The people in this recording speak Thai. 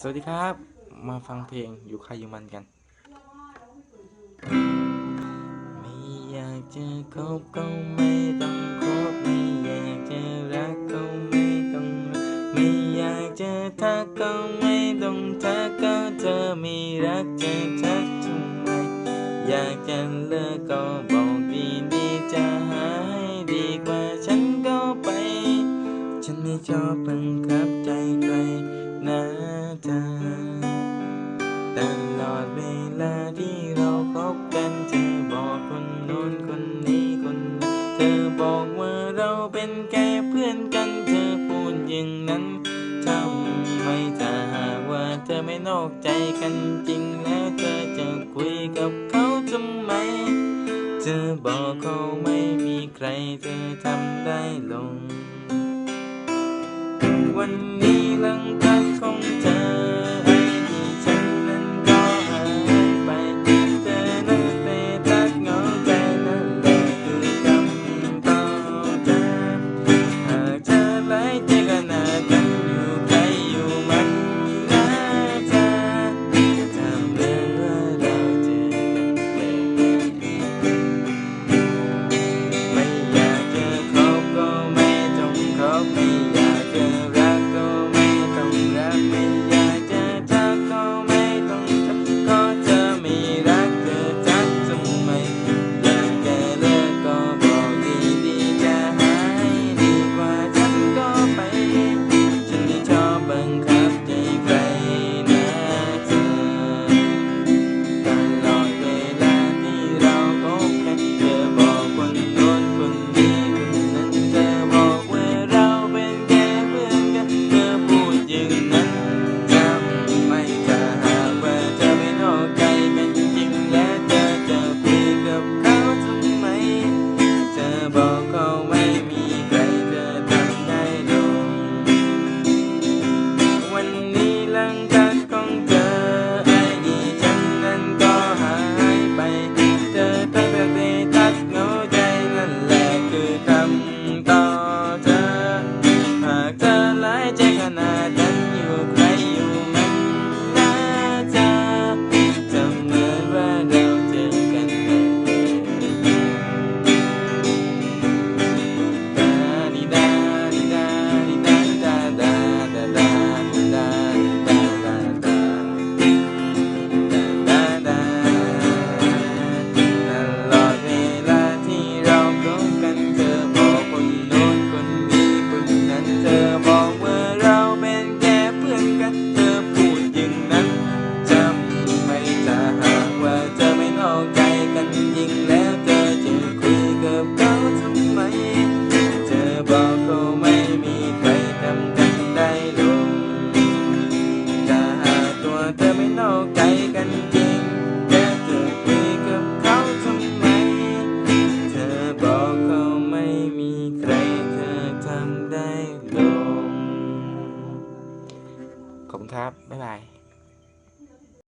สวัสดีครับ มาฟังเพลงอยู่ใครอยู่มันกัน ไม่อยากจะคบก็ไม่ต้องคบไม่อยากจะรักก็ไม่ต้องไม่อยากจะทักก็ไม่ต้องทักก็เธอไม่รักจะทักทำไมอยากจะเลิกก็บอกดีดีจะหาให้ดีกว่าฉันก็ไป ฉันไม่ชอบบังคับใจใคร ตลอดเวลาที่เราพบกันเธอบอกคนนนคนนี้คนเธอบอกว่าเราเป็นแค่เพื่อนกันเธอพูดอย่างนั้นทำไมถ้าหว่าเธอไม่นอกใจกันจริงแล้วเธอจะคุยกับเขาทำไม เธอบอกเขาไม่มีใครเธอทำได้ลง วันนี้หลัง ครับ บ๊ายบาย